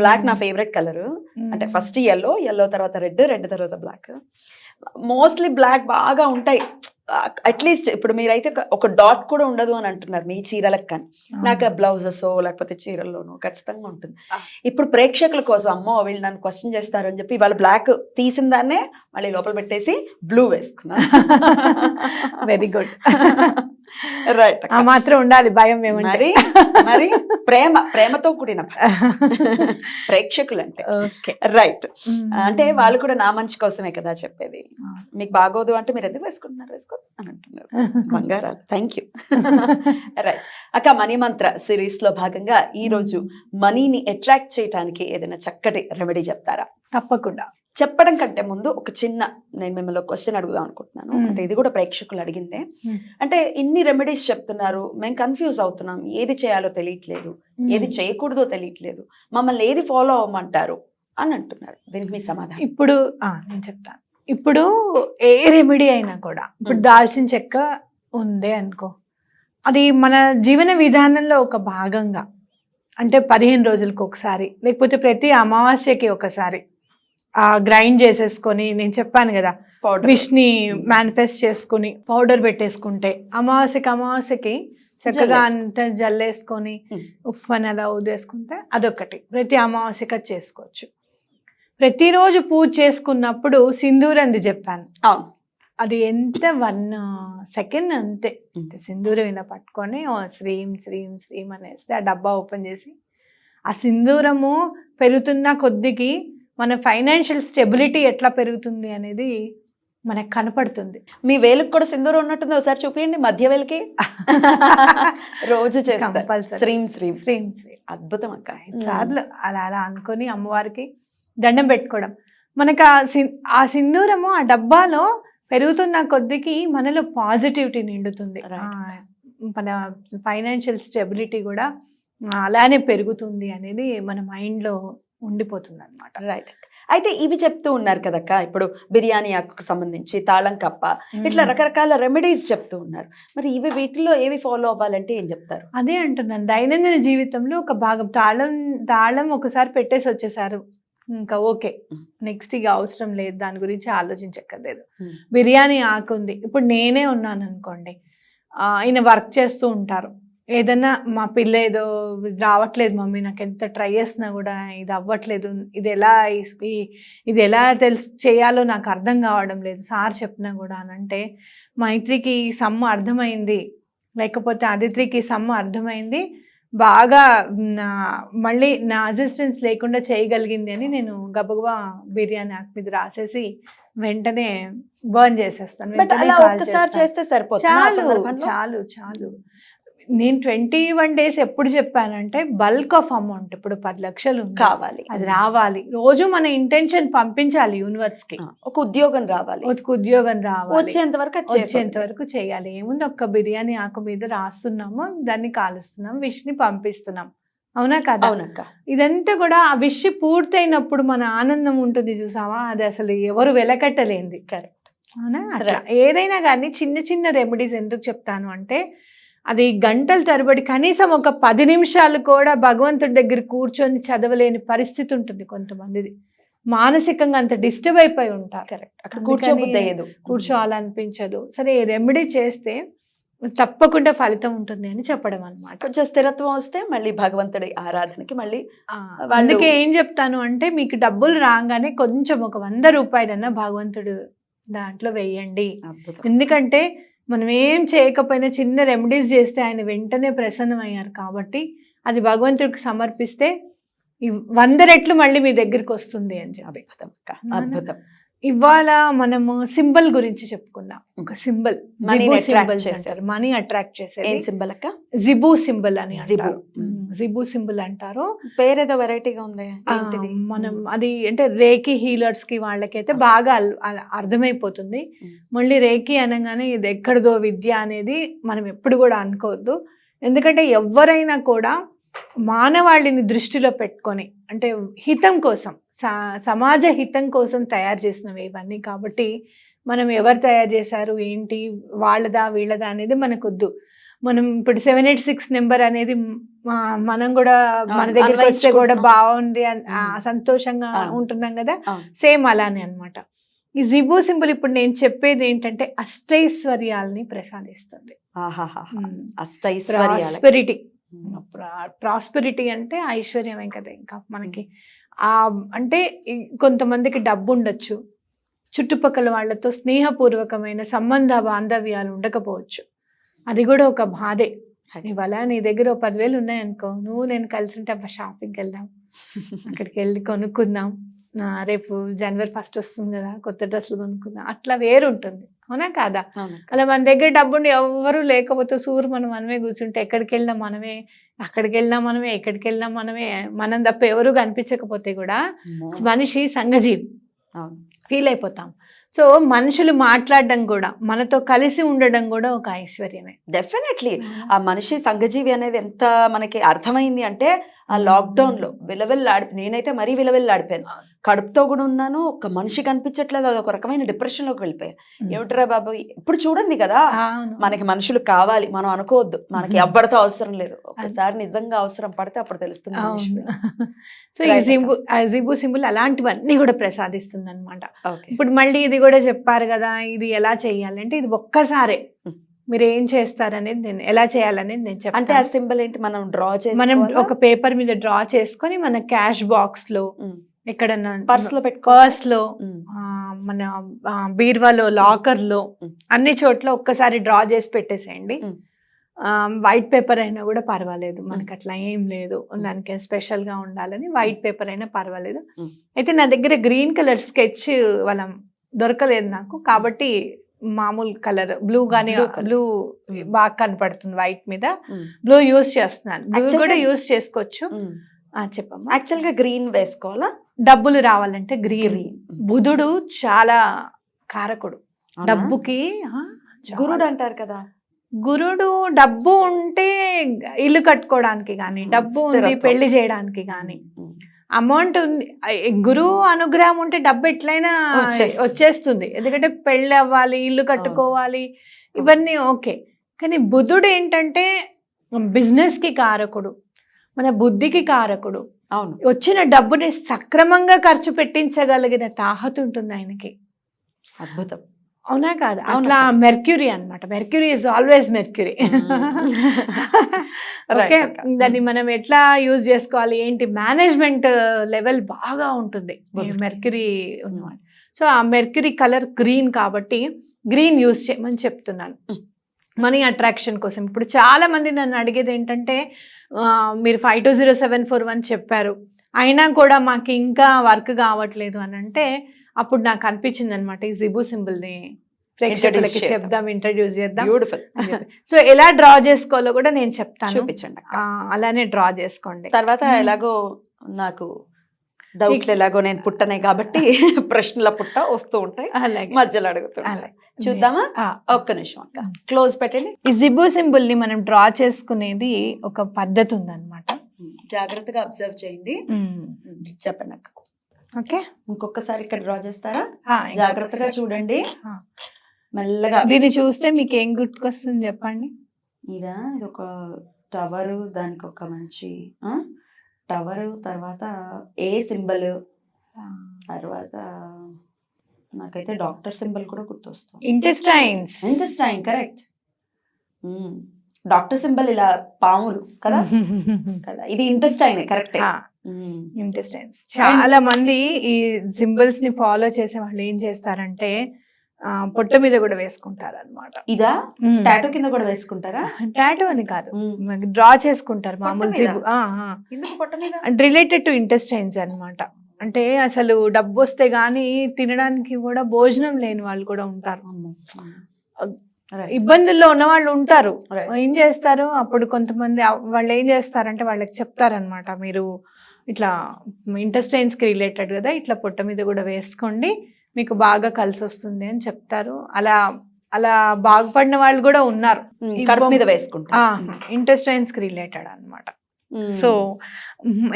Black నా favourite colour. అంటే first yellow yellow తర్వాత రెడ్ రెడ్ తర్వాత బ్లాక్. మోస్ట్లీ బ్లాక్ బాగా ఉంటాయి. అట్లీస్ట్ ఇప్పుడు మీరైతే ఒక- డాట్ కూడా ఉండదు అని అంటున్నారు మీ చీరలకు కానీ. నాకు బ్లౌజెస్ లేకపోతే చీరల్లోనూ ఖచ్చితంగా ఉంటుంది. ఇప్పుడు ప్రేక్షకుల కోసం అమ్మో వీళ్ళు నన్ను క్వశ్చన్ చేస్తారు అని చెప్పి వాళ్ళు బ్లాక్ తీసిన దాన్నే మళ్ళీ లోపల పెట్టేసి బ్లూ వేసుకున్నా. వెరీ గుడ్ రైట్ మాత్రం ఉండాలి భయం మరి మరి ప్రేమ ప్రేమతో కూడిన ప్రేక్షకులు అంటే ఓకే రైట్ అంటే వాళ్ళు కూడా నా మంచి కోసమే కదా చెప్పేది. మీకు బాగోదు అంటే మీరు ఎందుకు వేసుకుంటున్నారు వేసుకో. అని అంటున్నారు. బంగారాలు థ్యాంక్ యూ రైట్ అక్క మనీ మంత్ర సిరీస్లో భాగంగా ఈ రోజు మనీని అట్రాక్ట్ చేయడానికి ఏదైనా చక్కటి రెమెడీ చెప్తారా? తప్పకుండా. చెప్పడం కంటే ముందు ఒక చిన్న నేను మిమ్మల్ని క్వశ్చన్ అడుగుదాం అనుకుంటున్నాను. అంటే ఇది కూడా ప్రేక్షకులు అడిగిందే. అంటే ఇన్ని రెమెడీస్ చెప్తున్నారు మేము కన్ఫ్యూజ్ అవుతున్నాం. ఏది చేయాలో తెలియట్లేదు ఏది చేయకూడదో తెలియట్లేదు. మమ్మల్ని ఏది ఫాలో అవ్వమంటారు అని అంటున్నారు. దీనికి మీ సమాధానం. ఇప్పుడు నేను చెప్తాను. ఇప్పుడు ఏ రెమెడీ అయినా కూడా ఇప్పుడు. దాల్చిన చెక్క ఉందే అనుకో అది మన జీవన విధానంలో ఒక భాగంగా అంటే పదిహేను రోజులకు ఒకసారి లేకపోతే ప్రతి అమావాస్యకి ఒకసారి ఆ గ్రైండ్ చేసేసుకొని నేను చెప్పాను కదా విష్ని మేనిఫెస్ట్ చేసుకుని పౌడర్ పెట్టేసుకుంటే అమావాస్యకి అమావాస్యకి చక్కగా. అంత జల్లేసుకొని. ఉప్పు అని అలా ఊదేసుకుంటే అదొకటి ప్రతి అమావాస్యకి చేసుకోవచ్చు ప్రతిరోజు పూజ చేసుకున్నప్పుడు సింధూరంది చెప్పాను. అవును. అది ఎంత వన్ సెకండ్ అంతే. సింధూరం ఇలా పట్టుకొని శ్రీం శ్రీం శ్రీం అనేస్తే ఆ డబ్బా ఓపెన్ చేసి ఆ సింధూరము పెరుగుతున్న కొద్దికి మన ఫైనాన్షియల్ స్టెబిలిటీ ఎట్లా పెరుగుతుంది అనేది మనకు కనపడుతుంది. మీ వేలుకి కూడా సింధూరం ఉన్నట్టుంది. ఒకసారి చూపించండి మధ్య వేలకి. రోజు చేస్తారు. Compulsory. శ్రీం శ్రీం. శ్రీం శ్రీం. అద్భుతం అక్క. సార్లు అలా అలా అనుకొని అమ్మవారికి దండం పెట్టుకోవడం. మనకు ఆ సిన్ ఆ సింధూరము ఆ డబ్బాలో పెరుగుతున్న కొద్దికి మనలో పాజిటివిటీ నిండుతుంది. మన ఫైనాన్షియల్ స్టెబిలిటీ కూడా అలానే పెరుగుతుంది అనేది మన మైండ్లో ఉండిపోతుంది అనమాట రైట్ అయితే ఇవి చెప్తూ ఉన్నారు కదక్క. ఇప్పుడు బిర్యానీ ఆకుకు సంబంధించి తాళం కప్ప ఇట్లా రకరకాల రెమెడీస్ చెప్తూ ఉన్నారు. మరి ఇవి వీటిలో ఏవి ఫాలో అవ్వాలంటే ఏం చెప్తారు? అదే అంటున్నాను. దైనందిన జీవితంలో ఒక భాగం తాళం తాళం ఒకసారి పెట్టేసి వచ్చేసారు. ఇంకా ఓకే. నెక్స్ట్ ఇక అవసరం లేదు. దాని గురించి ఆలోచించక్కర్లేదు. బిర్యానీ ఆకు ఉంది. ఇప్పుడు నేనే ఉన్నాను అనుకోండి. ఈయన వర్క్ చేస్తూ ఉంటారు. ఏదన్నా మా పిల్ల ఏదో రావట్లేదు మమ్మీ నాకు ఎంత ట్రై చేసినా కూడా ఇది అవ్వట్లేదు. ఇది ఎలా ఇది ఎలా తెలుసు చేయాలో నాకు అర్థం కావడం లేదు. సార్ చెప్పినా కూడా అని అంటే మైత్రికి ఈ సమ్ము అర్థమైంది. లేకపోతే అదిత్రికి సమ్ము అర్థమైంది. బాగా నా మళ్ళీ నా అసిస్టెన్స్ లేకుండా చేయగలిగింది అని నేను గబగబా బిర్యానీ ఆకు మీద రాసేసి వెంటనే బర్న్ చేసేస్తాను చాలు? చాలు చాలు నేను ట్వంటీ వన్ డేస్ ఎప్పుడు చెప్పానంటే బల్క్ ఆఫ్ అమౌంట్ ఇప్పుడు పది లక్షలు. కావాలి. అది రావాలి. రోజు మన ఇంటెన్షన్ పంపించాలి యూనివర్స్కి ఒక ఉద్యోగం రావాలి. ఒక ఉద్యోగం రావాలి. వచ్చేంత వరకు వచ్చేంత. వరకు చేయాలి. ఏముంది ఒక్క బిర్యానీ ఆకు మీద రాస్తున్నాము దాన్ని కాలుస్తున్నాం విష్ని పంపిస్తున్నాం. అవునా కదా? అవునక్క. ఇదంతా కూడా ఆ విష్ పూర్తయినప్పుడు మన ఆనందం ఉంటుంది చూసావా? అది అసలు ఎవరు వెలకట్టలేంది కరెక్ట్. అవునా? అట్లా. ఏదైనా కానీ చిన్న చిన్న రెమెడీస్ ఎందుకు చెప్తాను అంటే అది గంటల తరబడి కనీసం ఒక పది నిమిషాలు కూడా భగవంతుడి దగ్గర కూర్చొని చదవలేని పరిస్థితి ఉంటుంది కొంతమందిది. మానసికంగా అంత డిస్టర్బ్ అయిపోయి ఉంటారు. కరెక్ట్. అక్కడ అయ్యేదు కూర్చోవాలనిపించదు. సరే రెమెడీ చేస్తే తప్పకుండా ఫలితం ఉంటుంది అని చెప్పడం అనమాట కొంచెం స్థిరత్వం వస్తే మళ్ళీ భగవంతుడి ఆరాధనకి మళ్ళీ అందుకే ఏం చెప్తాను అంటే మీకు డబ్బులు రాగానే కొంచెం ఒక వంద రూపాయలన్నా భగవంతుడు దాంట్లో వేయండి. ఎందుకంటే మనం ఏం చేయకపోయినా చిన్న రెమెడీస్ చేస్తే ఆయన వెంటనే ప్రసన్నం అయ్యారు కాబట్టి అది భగవంతుడికి సమర్పిస్తే వంద రెట్లు మళ్ళీ మీ దగ్గరికి వస్తుంది అని చెప్పి. అద్భుతం అద్భుతం. ఇవాళ మనము సింబల్ గురించి చెప్పుకుందాం. ఒక సింబల్. సింబల్స్ చేసేది. అంటారు. మనీ అట్రాక్ట్ చేసేది. సింబల్ అక్క? జిబు సింబల్ అని జిబు. జిబు సింబల్ అంటారు. పేరేదో వెరైటీగా ఉంది. మనం అది అంటే రేకి హీలర్స్కి వాళ్ళకైతే బాగా అర్థమైపోతుంది. మళ్ళీ రేకి అనగానే ఇది ఎక్కడిదో విద్య అనేది మనం ఎప్పుడు కూడా అనుకోవద్దు. ఎందుకంటే ఎవరైనా కూడా మానవాళిని దృష్టిలో పెట్టుకొని అంటే హితం కోసం సమాజ హితం కోసం తయారు చేసినవి ఇవన్నీ కాబట్టి మనం ఎవరు తయారు చేశారు ఏంటి వాళ్ళదా వీళ్ళదా అనేది మనకొద్దు మనం ఇప్పుడు సెవెన్ ఎయిట్ సిక్స్ నెంబర్ అనేది మనం కూడా మన దగ్గరికి వస్తే కూడా. బాగుంది. సంతోషంగా. ఉంటున్నాం కదా. సేమ్ అలానే అన్నమాట ఈ జిబు సింబల్ ఇప్పుడు నేను చెప్పేది ఏంటంటే అష్టైశ్వర్యాల్ని ప్రసాదిస్తుంది ప్రాస్పెరిటీ. ప్రాస్పెరిటీ అంటే ఐశ్వర్యమే కదా ఇంకా మనకి. ఆ అంటే కొంతమందికి డబ్బు ఉండొచ్చు చుట్టుపక్కల వాళ్ళతో స్నేహపూర్వకమైన సంబంధ బాంధవ్యాలు ఉండకపోవచ్చు. అది కూడా ఒక బాధే. ఇవాళ నీ దగ్గర పదివేలు ఉన్నాయనుకో నువ్వు నేను కలిసి ఉంటే అబ్బా షాపింగ్కి వెళ్దాం. అక్కడికి వెళ్ళి కొనుక్కుందాం. రేపు జనవరి ఫస్ట్ వస్తుంది కదా కొత్త డ్రెస్సులు కొనుక్కుందాం. అట్లా వేరు ఉంటుంది అవునా కాదా. అలా మన దగ్గర డబ్బుండి ఎవ్వరూ లేకపోతే సూరు మనం మనమే కూర్చుంటే ఎక్కడికి వెళ్ళినా మనమే అక్కడికి వెళ్ళినా మనమే ఎక్కడికి వెళ్ళినా మనమే మనం తప్ప ఎవరు కనిపించకపోతే కూడా. మనిషి సంఘజీవి. ఫీల్ అయిపోతాం సో మనుషులు మాట్లాడడం కూడా మనతో కలిసి ఉండడం కూడా ఒక ఐశ్వర్యమే డెఫినెట్లీ ఆ మనిషి సంఘజీవి అనేది ఎంత మనకి అర్థమైంది అంటే ఆ లాక్డౌన్లో విలవిల్లాడి నేనైతే మరీ విలవిల్లాడిపోయాను. కడుపుతో కూడా ఉన్నాను ఒక మనిషి కనిపించట్లేదు అది ఒక రకమైన డిప్రెషన్లోకి వెళ్ళిపోయా ఏమిట్రా బాబు ఇప్పుడు చూడండి కదా. మనకి మనుషులు కావాలి మనం అనుకోవద్దు మనకి. ఎవ్వరితో అవసరం లేదు. ఒకసారి నిజంగా అవసరం పడితే అప్పుడు తెలుస్తుంది సో ఈ సింబుల్ జిబు సింబుల్ అలాంటివన్నీ కూడా ప్రసాదిస్తుంది అనమాట ఇప్పుడు మళ్ళీ ఇది కూడా చెప్పారు కదా ఇది ఎలా చేయాలంటే ఇది ఒక్కసారే. మీరు ఏం చేస్తారనేది నేను ఎలా చేయాలనేది నేను అంటే ఆ సింబల్ ఏంటి? మనం డ్రా మనం చేసి ఒక పేపర్ మీద డ్రా చేసుకొని మన క్యాష్ బాక్స్లో ఎక్కడన్నా పర్స్లో పెట్టుకో. పర్స్లో మన బీరువాలో లాకర్లో. అన్ని చోట్ల ఒక్కసారి డ్రా చేసి పెట్టేసేయండి. వైట్ పేపర్ అయినా కూడా పర్వాలేదు. మనకి అట్లా ఏం లేదు. దానికి స్పెషల్గా ఉండాలని వైట్ పేపర్ అయినా పర్వాలేదు. అయితే నా దగ్గర గ్రీన్ కలర్ స్కెచ్ వాళ్ళ దొరకలేదు నాకు. కాబట్టి మామూలు కలర్ బ్లూ గానీ. Blue Mm. బాగా కనపడుతుంది వైట్ మీద. Mm. బ్లూ యూస్ చేస్తున్నాను. బ్లూ కూడా యూస్ చేసుకోవచ్చు. ఆ, చెప్పమ్మా. యాక్చువల్గా గ్రీన్ వేసుకోవాలా? డబ్బులు రావాలంటే గ్రీన్ బుధుడు చాలా కారకుడు. డబ్బుకి. గురుడు అంటారు కదా. గురుడు డబ్బు ఉంటే ఇల్లు కట్టుకోవడానికి కానీ Hmm, డబ్బు ఉంది. పెళ్ళి చేయడానికి కానీ. అమౌంట్ గురువు అనుగ్రహం ఉంటే డబ్బు ఎట్లయినా వచ్చేస్తుంది. ఎందుకంటే పెళ్ళి అవ్వాలి ఇల్లు కట్టుకోవాలి ఇవన్నీ ఓకే. కానీ బుధుడు ఏంటంటే బిజినెస్కి కారకుడు. మన బుద్ధికి కారకుడు. అవును. వచ్చిన డబ్బుని సక్రమంగా ఖర్చు పెట్టించగలిగిన తాహత ఉంటుంది ఆయనకి. అద్భుతం. అవునా కాదు. అట్లా మెర్క్యూరీ అన్నమాట. Mercury is always mercury. Okay. దాన్ని మనం ఎట్లా యూజ్ చేసుకోవాలి? ఏంటి? మేనేజ్మెంట్ లెవెల్ బాగా ఉంటుంది. మెర్క్యూరీ ఉన్నమాట సో ఆ మెర్క్యూరీ కలర్ గ్రీన్ కాబట్టి గ్రీన్ యూజ్ చేయమని చెప్తున్నాను. మనీ అట్రాక్షన్ కోసం. ఇప్పుడు చాలా మంది నన్ను అడిగేది ఏంటంటే మీరు five two zero seven four one చెప్పారు. అయినా కూడా మాకు ఇంకా వర్క్ కావట్లేదు అని అంటే అప్పుడు నాకు అనిపించింది అనమాట ఈ జిబు సింబల్ని ప్రేక్షకులకి చేద్దాం. చెప్దాం ఇంట్రడ్యూస్ చేద్దాం. బ్యూటిఫుల్. సో ఎలా డ్రా చేసుకోవాలో కూడా నేను చెప్తాను. చూపించండి అలానే డ్రా చేసుకోండి. తర్వాత. ఎలాగో నాకు డౌట్లు ఎలాగో నేను పుట్టనే కాబట్టి ప్రశ్నల పుట్ట వస్తూ ఉంటాయి. అలాగే. మధ్యలో అలాగే. చూద్దామా? ఒక్క నిమిషం అక్క. క్లోజ్ పెట్టండి. ఈ జిబు సింబల్ని మనం డ్రా చేసుకునేది ఒక పద్ధతి ఉందన్నమాట. జాగ్రత్తగా అబ్జర్వ్ చేయండి. చెప్పండి అక్క. ఓకే. ఇంకొకసారి ఇక్కడ డ్రా చేస్తారా? జాగ్రత్తగా. చూడండి. మెల్లగా. దీన్ని చూస్తే మీకు ఏం గుర్తుకొస్తుంది చెప్పండి. ఇదా ఇది ఒక టవర్ దానికి ఒక మంచి టవర్ తర్వాత ఏ సింబల్? తర్వాత నాకైతే డాక్టర్ సింబల్ కూడా గుర్తొస్తుంది. Intestines intestine correct. Doctor symbol ఇలా పాములు కదా? కదా? ఇది ఇంటెస్టైన్ కరెక్ట్. ఇంటెస్టైన్స్ చాలా మంది ఈ సింబల్స్ని ఫాలో చేసే వాళ్ళు ఏం చేస్తారంటే పొట్ట మీద కూడా వేసుకుంటారు అనమాట ఇదా టాటూ కింద కూడా వేసుకుంటారా? టాటూ అని కాదు. డ్రా చేసుకుంటారు పొట్ట మామూలు రిలేటెడ్ టు ఇంటెస్టైన్స్ అన్నమాట. అంటే అసలు డబ్బు వస్తే గానీ తినడానికి కూడా భోజనం లేని వాళ్ళు కూడా ఉంటారు. ఇబ్బందుల్లో ఉన్న వాళ్ళు ఉంటారు. ఏం చేస్తారు? అప్పుడు కొంతమంది వాళ్ళు ఏం చేస్తారంటే వాళ్ళకి చెప్తారనమాట మీరు ఇట్లా ఇంటెస్టైన్స్కి రిలేటెడ్ కదా ఇట్లా పొట్ట మీద కూడా వేసుకోండి మీకు బాగా కలిసి వస్తుంది అని చెప్తారు. అలా అలా బాగుపడిన వాళ్ళు కూడా ఉన్నారు. మీద వేసుకుంటా ఇంటెస్టైన్స్కి రిలేటెడ్ అన్నమాట. సో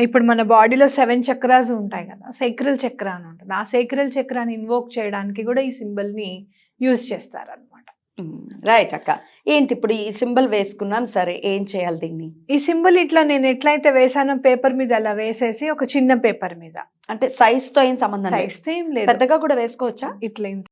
ఇప్పుడు మన బాడీలో సెవెన్ చక్రాస్ ఉంటాయి కదా సైక్రల్ చక్ర అని ఉంటుంది. ఆ సైక్రల్ చక్రాన్ని ఇన్వోక్ చేయడానికి కూడా ఈ సింబల్ని యూజ్ చేస్తారనమాట రైట్ అక్క. ఏంటి ఇప్పుడు ఈ సింబల్ వేసుకున్నాను సరే ఏం చేయాలి దీన్ని? ఈ సింబల్ ఇట్లా నేను ఎట్లయితే వేసానో పేపర్ మీద అలా వేసేసి ఒక చిన్న పేపర్ మీద. అంటే సైజ్తో ఏం సంబంధం లేదు? సైజ్ ఏం లేదు. పెద్దగా కూడా వేసుకోవచ్చా? ఇట్లా